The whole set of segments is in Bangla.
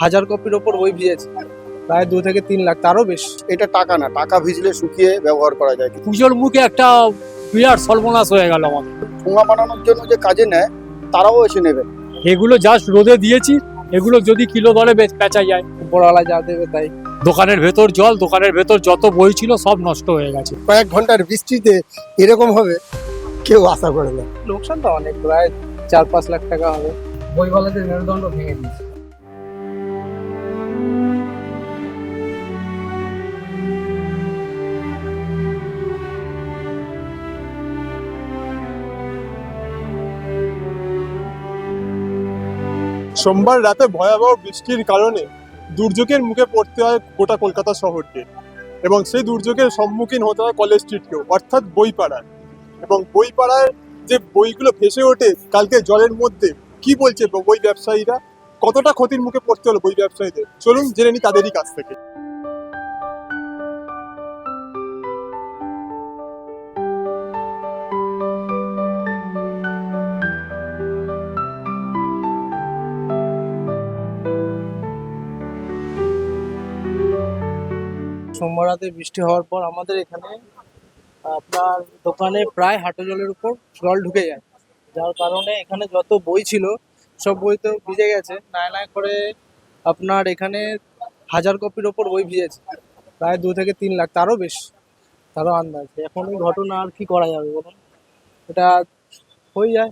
হাজার কপির ওপর বই ভিজেছে। প্রায় দু থেকে তিন লাখ তারও বেশি। এটা টাকা না টাকা ভিজলে শুকিয়ে ব্যবহার করা যায় পুজোর মুখে একটা বিরাট সর্বনাশ হয়ে গেল আমার। ঠোঙা বানানোর জন্য যে কাজে নেয় তারাও এসে নেবে। এগুলো জাস্ট রোদে দিয়েছি এগুলো যদি কিলো দরে বেচ- বেচা যায়। উপরওয়ালা যা দেবে তাই। দোকানের ভেতর জল দোকানের ভেতর যত বই ছিল সব নষ্ট হয়ে গেছে। কয়েক ঘণ্টার বৃষ্টিতে এরকম হবে কেউ আশা করে না। লোকসান তো অনেক প্রায় চার পাঁচ লাখ টাকা হবে। বইওয়ালাদের মেরুদণ্ড ভেঙে দিয়েছে। সোমবার রাতে ভয়াবহ বৃষ্টির কারণে দুর্যোগের মুখে পড়তে হয় গোটা কলকাতা শহরকে এবং সেই দুর্যোগের সম্মুখীন হতে হয় কলেজ স্ট্রিটকেও, অর্থাৎ বইপাড়ার এবং বইপাড়ার যে বইগুলো ভেসে ওঠে কালকে জলের মধ্যে, কি বলছে বই ব্যবসায়ীরা? কতটা ক্ষতির মুখে পড়তে হলো বই ব্যবসায়ীদের? চলুন জেনে নি তাদেরই কাছ থেকে। রাতে বৃষ্টি হওয়ার পর আমাদের এখানে আপনার দোকানে প্রায় হাঁটু জলের উপর জল ঢুকে যায়। যার কারণে এখানে যত বই ছিল সব বই তো ভিজে গেছে। নাই নাই করে আপনার এখানে হাজার কপির ওপর বই ভিজেছে। প্রায় দু থেকে তিন লাখ তারও বেশি তারও আন্দাজ। এখন এই ঘটনা আর কি করা যাবে বলুন? এটা হয়ে যায়।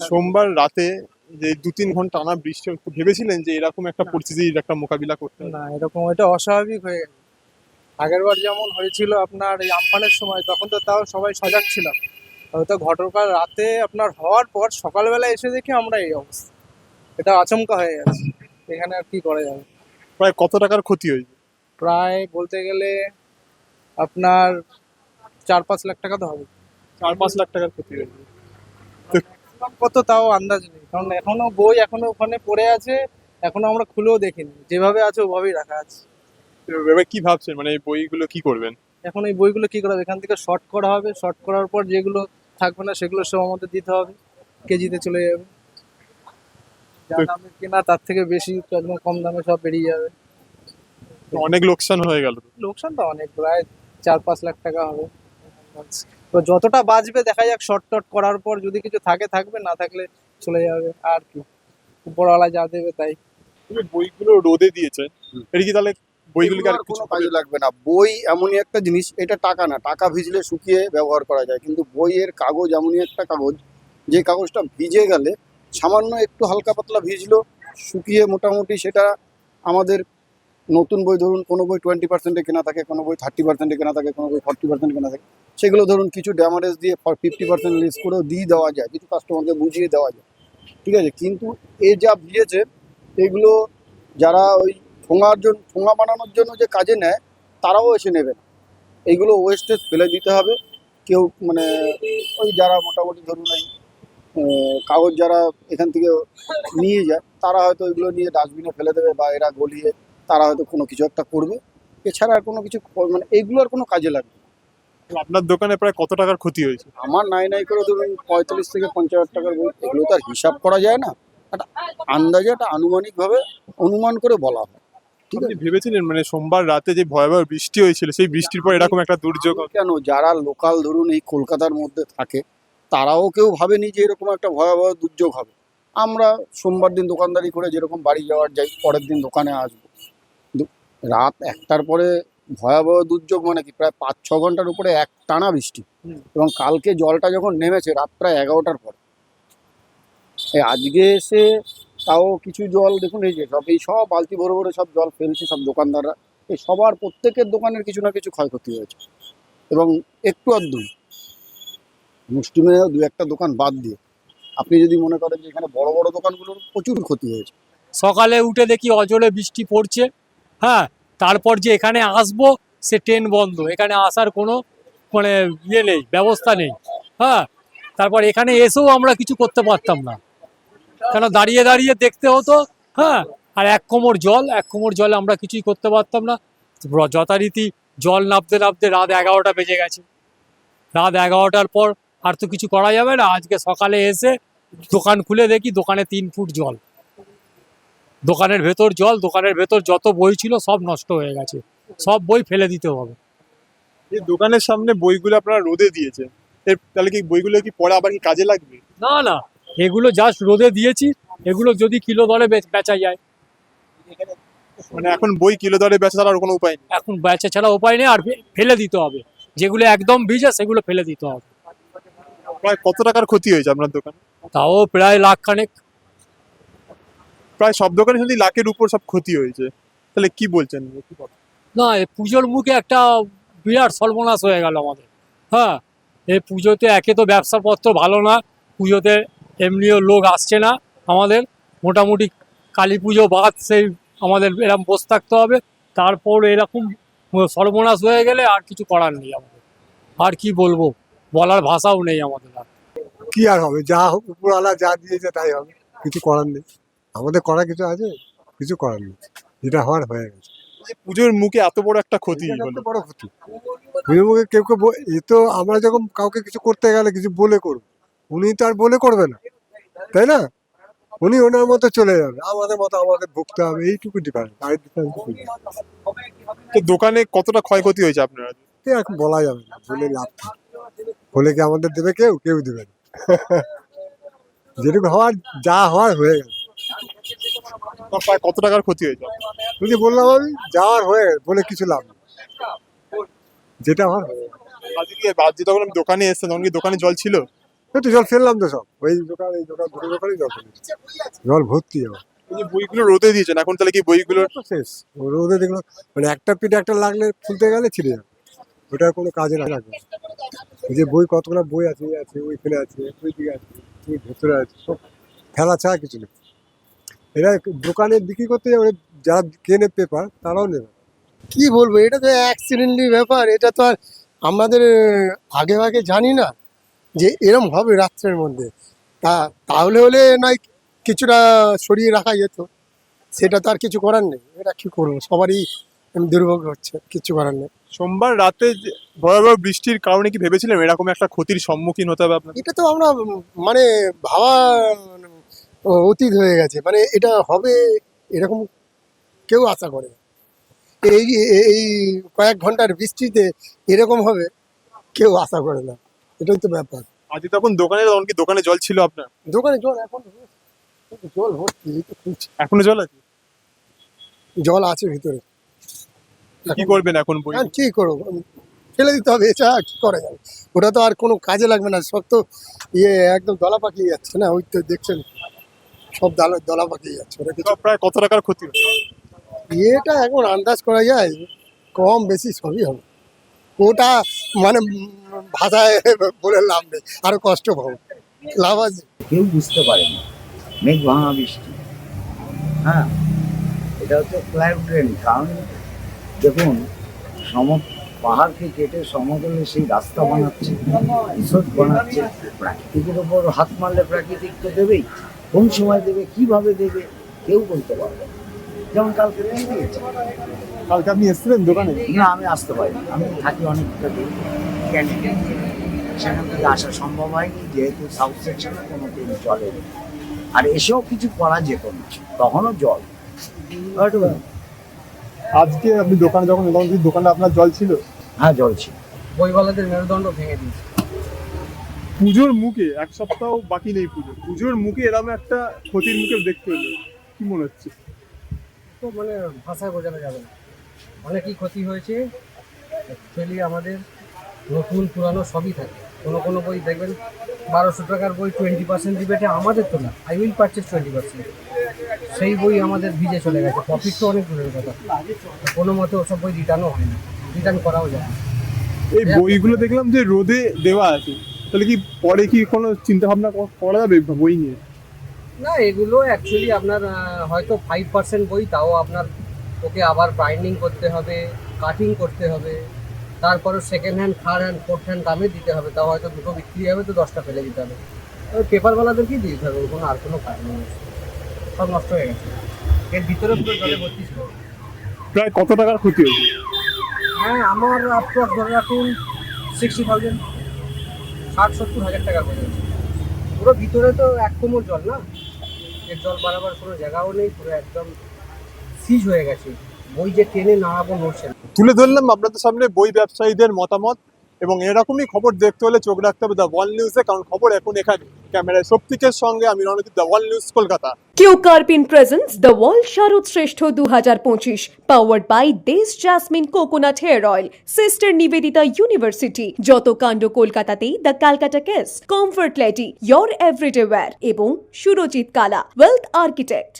সোমবার রাতে যে দু তিন ঘণ্টা টানা বৃষ্টি ভেবেছিলেন যে এরকম একটা। পরিস্থিতির একটা মোকাবিলা করতে না এরকম এটা অস্বাভাবিক হয়ে গেছে। আগের বার যেমন হয়েছিল আপনার এই আমফানের সময় তখন তো তাও সবাই সজাগ ছিলাম। হয়তো ঘটনার রাতে আপনার হওয়ার পর সকালবেলা এসে দেখি আমরা এই অবস্থা। এটা আচমকা হয়ে গেছে। এখানে আর কি করা যাবে? প্রায় কত টাকার ক্ষতি হয়েছে? প্রায় বলতে গেলে আপনার চার পাঁচ লাখ টাকা তো হবে। চার পাঁচ লাখ টাকার ক্ষতি হয়েছে। কত তাও আন্দাজ নেই। কারণ এখনও বই এখনও ওখানে পড়ে আছে এখনও আমরা খুলেও দেখিনি। যেভাবে আছে ওভাবেই রাখা আছে। এবার কি ভাবছেন? মানে এই বইগুলো কি করবেন? এখন এই বইগুলো কি করা হবে? এখান থেকে শর্ট করা হবে। শর্ট করার পর যেগুলো থাকবে না সেগুলো সব আমাদের দিতে হবে। কেজিতে চলে যাবে। যা দামে কেনা তার থেকে বেশি একদম কম দামে সব বেরিয়ে যাবে। অনেক লোকসান হয়ে গেল। লোকসান তো অনেক প্রায় চার পাঁচ লাখ টাকা হবে। তো যতটা বাঁচবে দেখা যাক শর্ট টট করার পর যদি কিছু থাকে থাকবে না থাকলে চলে যাবে। আর কি। উপরওয়ালা যা দেবে তাই। তুমি বইগুলো রোদে দিয়েছে এটা কি তাহলে বইগুলিকে আর কিছু কোনো কাজে লাগবে না। বই এমনই একটা জিনিস এটা টাকা না টাকা ভিজলে শুকিয়ে ব্যবহার করা যায়। কিন্তু বইয়ের কাগজ এমনই একটা কাগজ যে কাগজটা ভিজে গেলে সামান্য একটু হালকা পাতলা ভিজলো শুকিয়ে মোটামুটি সেটা আমাদের নতুন বই ধরুন কোনো বই টোয়েন্টি পার্সেন্টে কেনা থাকে কোনো বই থার্টি পার্সেন্টে কেনা থাকে কোনো বই ফর্টি পার্সেন্ট কেনা থাকে সেগুলো ধরুন কিছু ড্যামারেজ দিয়ে ফিফটি পার্সেন্ট লিস করেও দিয়ে দেওয়া যায় কিছু কাস্টমারকে বুঝিয়ে দেওয়া যায়। ঠিক আছে? কিন্তু এ যা ভিজেছে এগুলো যারা ওই ঠোঙার জন্য ঠোঙা বানানোর জন্য যে কাজে নেয় তারাও এসে নেবে। না এইগুলো ওয়েস্টেজ ফেলে দিতে হবে। কেউ মানে ওই যারা মোটামুটি ধরুন এই কাগজ যারা এখান থেকে নিয়ে যায় তারা হয়তো এগুলো নিয়ে ডাস্টবিনে ফেলে দেবে বা এরা গলিয়ে তারা হয়তো কোনো কিছু একটা করবে। এছাড়া আর কোনো কিছু মানে এইগুলো আর কোনো কাজে লাগবে। আপনার দোকানে প্রায় কত টাকার ক্ষতি হয়েছে? আমার নাই নাই করে ধরুন পঁয়তাল্লিশ থেকে পঞ্চাশ টাকার বই এগুলো তো আর হিসাব করা যায় না। একটা আন্দাজে একটা আনুমানিকভাবে অনুমান করে বলা হয়। আপনি ভেবেছিলেন মানে সোমবার রাতে যে ভয়াবহ বৃষ্টি হয়েছিল সেই বৃষ্টির পর এরকম একটা দুর্যোগ কেন? যারা লোকাল ধরুন এই কলকাতার মধ্যে থাকে তারাও কেউ ভাবেনি যে এরকম একটা ভয়াবহ দুর্যোগ হবে। আমরা সোমবার দিন দোকানদারি করে যেরকম বাড়ি যাওয়ার যাই পরের দিন দোকানে আসব। রাত একটার পরে ভয়াবহ দুর্যোগ মানে কি? প্রায় পাঁচ ছ ঘণ্টার উপরে এক টানা বৃষ্টি এবং কালকে জলটা যখন নেমেছে রাত প্রায় এগারোটার পর। আজকে এসে তাও কিছু জল দেখুন, এই যে সব, এই সব বালতি ভরে ভরে সব জল ফেলছে সব দোকানদাররা। এই সবার প্রত্যেকের দোকানের কিছু না কিছু ক্ষয়ক্ষতি হয়েছে। এবং একটু আধটু মুষ্টিমে দু একটা দোকান বাদ দিয়ে, আপনি যদি মনে করেন যে এখানে বড় বড় দোকানগুলোর প্রচুর ক্ষতি হয়েছে। সকালে উঠে দেখি অজলে বৃষ্টি পড়ছে হ্যাঁ তারপর যে এখানে আসব, সে ট্রেন বন্ধ, এখানে আসার কোনো মানে ইয়ে নেই, ব্যবস্থা নেই হ্যাঁ তারপর এখানে এসেও আমরা কিছু করতে পারতাম না। কেন দাঁড়িয়ে দাঁড়িয়ে দেখতে হতো? হ্যাঁ আর এক কোমর জল এক কোমর জলে আমরা কিছুই করতে পারতাম না। যথারীতি জল নামতে নামতে রাত এগারোটা বেজে গেছে। রাত এগারোটার পর আর তো কিছু করা যাবে না। আজকে সকালে এসে দোকান খুলে দেখি দোকানে তিন ফুট জল। দোকানের ভেতর জল দোকানের ভেতর যত বই ছিল সব নষ্ট হয়ে গেছে। সব বই ফেলে দিতে হবে। এই দোকানের সামনে বইগুলো আপনারা রোদে দিয়েছেন। এর তাহলে কি বইগুলো কি পরে আবার কি কাজে লাগবে? না না। এগুলো জাস্ট রোদে দিয়েছি এগুলো যদি কিলো দরে বেচ- যায়। মানে এখন বই কিলো দরে বেচা ছাড়া আর কোনো উপায় নেই। এখন বেচা ছাড়া উপায় নেই আর ফেলে দিতে হবে। যেগুলো একদম ভিজে সেগুলো ফেলে দিতে হবে। প্রায় কত টাকার ক্ষতি হয়েছে আপনার দোকানে? তাও প্রায় লাখ খানেক। প্রায় সব দোকানে যদি লাখের উপর সব ক্ষতি হয়েছে। তাহলে কি বলছেন? না এই পুজোর মুখে একটা বিরাট সর্বনাশ হয়ে গেল আমাদের। হ্যাঁ এই পুজোতে একে তো ব্যবসাপত্র ভালো না পুজোতে এমনিও লোক আসছে না আমাদের। মোটামুটি কালী পুজো বাদ সেই আমাদের এরকম বসে থাকতে হবে। তারপর এরকম সর্বনাশ হয়ে গেলে আর কিছু করার নেই আমাদের। আর কি বলব? বলার ভাষাও নেই আমাদের আর। কি আর হবে? যা হোক উপরওয়ালা যা দিয়েছে তাই হবে। কিছু করার নেই। আমাদের করার কিছু আছে কিছু করার নেই। যেটা হওয়ার হয়ে গেছে। পুজোর মুখে এত বড় একটা ক্ষতি বড় ক্ষতি। বিনিময়ে কেউ কেউ ব- এ তো আমরা যখন কাউকে কিছু করতে গেলে কিছু বলে করব। উনি তো আর বলে করবে না তাই না? উনি ওনার মতো চলে যাবে। আমাদের মতো আমাদের ভুগতে হবে এইটুকু ডিফারেন্স আর ডিফারেন্স তো দোকানে কতটা ক্ষয়ক্ষতি হয়েছে আপনার? এখন বলা যাবে না বলে লাভ বলে কি আমাদের দেবে কেউ? কেউ দেবে না। যেটুকু হওয়ার যা হওয়ার হয়ে প্রায় কত টাকার ক্ষতি হয়েছে? যদি বললাম আমি যাওয়ার হয়ে বলে কিছু লাভ নেই। যেটা হওয়ার হয়ে আজকে তখন আমি দোকানে তখন কি দোকানে জল ছিল? একটু জল ফেললাম তো সব। ওই দোকান এই দোকান দুটো দোকানই জল ফেলেছি জল ভর্তি আমার যে বইগুলো রোদে দিয়েছেন এখন তাহলে কি বইগুলো শেষ। ও রোদে দেখল মানে একটা পিঠে একটা লাগলে খুলতে গেলে ছিঁড়ে যাবে। ওটা কোনো কাজে লাগবে না। এই যে বই কতগুলো বই আছে আছে ওইখানে আছে ওই দিকে আছে ওই ভেতরে আছে সব খেলা ছাড়া কিছু নেই। এরা দোকানে বিক্রি করতে যাবে যারা কেনে পেপার তারাও নেবে। কি বলব এটা তো অ্যাক্সিডেন্টলি ব্যাপার। এটা তো আর আমাদের আগে আগে জানি না। যে এরম হবে রাত্রের মধ্যে। তা তাহলে হলে নয় কিছুটা সরিয়ে রাখা যেত। সেটা তো আর কিছু করার নেই। এটা কি করব? সবারই দুর্ভোগ হচ্ছে কিছু করার নেই। সোমবার রাতে ভয়াবহ বৃষ্টির কারণে কি ভেবেছিলেন? এরকম একটা ক্ষতির সম্মুখীন হতে হবে আপনার এটা তো আমরা মানে ভাবা উম, অতীত হয়ে গেছে। মানে এটা হবে এরকম কেউ আশা করে এই- এই কয়েক ঘণ্টার বৃষ্টিতে এরকম হবে কেউ আশা করে না। এটাই তো ব্যাপার। আজকে তখন দোকানে তখন কি দোকানে জল ছিল আপনার? দোকানে জল এখন জল ভর্তি। এখনও জল আছে? জল আছে ভিতরে। কি করবেন এখন বই আর কি করব? ফেলে দিতে হবে এছাড়া আর কি করা যাবে? ওটা তো আর কোনো কাজে লাগবে না সব তো ইয়ে একদম দলা পাকিয়ে যাচ্ছে না? ওই তো দেখছেন সব দলা দলা পাকিয়ে যাচ্ছে। ওটা কিছু প্রায় কত টাকার ক্ষতি? এটা এখন আন্দাজ করা যায় কম বেশি সবই হবে। ওটা মানে ভাষায় বলে লাভ নেই, আরও কষ্ট পাবো। লাভ আছে। কেউ বুঝতে পারে না। মেঘ ভাঙা বৃষ্টি হ্যাঁ এটা হচ্ছে ক্লাইমেট ট্রেন কারণ দেখুন, সম পাহাড়কে কেটে সমতলে সেই রাস্তা বানাচ্ছে, রিসোর্ট বানাচ্ছে, প্রাকৃতিকের ওপর হাত মারলে প্রাকৃতিক তো দেবেই। কোন সময় দেবে, কীভাবে দেবে, কেউ বলতে পারবে যেমন কালকে দিয়েছে। কালকে আপনি এসেছিলেন দোকানে? না আমি আসতে পারি আমি থাকি অনেকটা দূর। ক্যান্টিন সেখান থেকে আসা সম্ভব হয়নি যেহেতু সাউথ সেকশনে কোনো ট্রেন চলেনি আর এসেও কিছু করা যেত না। তখনও জল। আজকে আপনি দোকানে যখন কি দোকানে আপনার জল ছিল? হ্যাঁ জল ছিল। বইওয়ালাদের মেরুদণ্ড ভেঙে দিয়েছে। পুজোর মুখে এক সপ্তাহ বাকি নেই পুজো পুজোর মুখে এরকম একটা ক্ষতির মুখে দেখতে হলো কি মনে হচ্ছে? তো মানে ভাষায় বোঝানো যাবে না। অনেকই ক্ষতি হয়েছে। অ্যাকচুয়ালি আমাদের নতুন পুরানো সবই থাকে। কোনো কোনো বই দেখবেন বারোশো টাকার বই টোয়েন্টি পার্সেন্ট রিবেটে আমাদের তো না। I will purchase twenty percent সেই বই আমাদের ভিজে চলে গেছে। প্রফিট তো অনেক দূরের কথা। কোনো মতে ওসব বই রিটার্নও হয় না। রিটার্ন করাও যায় না। এই বইগুলো দেখলাম যে রোদে দেওয়া আছে। তাহলে কি পরে কি কোনো চিন্তা ভাবনা করা যাবে বই নিয়ে? না এগুলো অ্যাকচুয়ালি আপনার হয়তো ফাইভ পার্সেন্ট বই তাও আপনার ওকে আবার বাইন্ডিং করতে হবে কাটিং করতে হবে তারপরে second hand third hand fourth hand দামে দিতে হবে তাও হয়তো দুটো বিক্রি হবে তো দশটা ফেলে দিতে হবে। ওই পেপারওয়ালাদেরকেই দিয়ে দিতে হবে? ওর কোনো আর কোনো কাজ নেই। সব নষ্ট হয়ে গেছে। এর ভিতরে পুরো জলে ভর্তি ছিল। প্রায় কত টাকার ক্ষতি হয়েছে? হ্যাঁ আমার অ্যাপ্রক্স ধরে রাখুন সিক্সটি থাউজেন্ড ষাট সত্তর হাজার টাকা পর্যন্ত পুরো ভিতরে তো এক কোমর জল না? এর জল বাড়াবার কোনো জায়গাও নেই পুরো একদম সিজ হয়ে গেছে। বই যে টেনে নাড়াবো নড়ছে তুলে ধরলাম আপনাদের সামনে বই ব্যবসায়ীদের মতামত এবং এরকমই খবর দেখতে হলে চোখ রাখতে হবে দ্য ওয়াল নিউজে কারণ খবর এখন এখানে। ক্যামেরায় শক্তিকের সঙ্গে আমি Ranjit the wall news Kolkata. Q কার্পিন প্রেজেন্টস দ্য ওয়ার্ল্ড শারদ শ্রেষ্ঠ দু হাজার পঁচিশ পাওয়ার্ড বাই দেশ jasmine coconut hair oil sister Nivedita university. যত কাণ্ড কলকাতাতেই the Calcutta case comfort lady your everyday wear এবং সুরজিৎ কালা ওয়েলথ আর্কিটেক্ট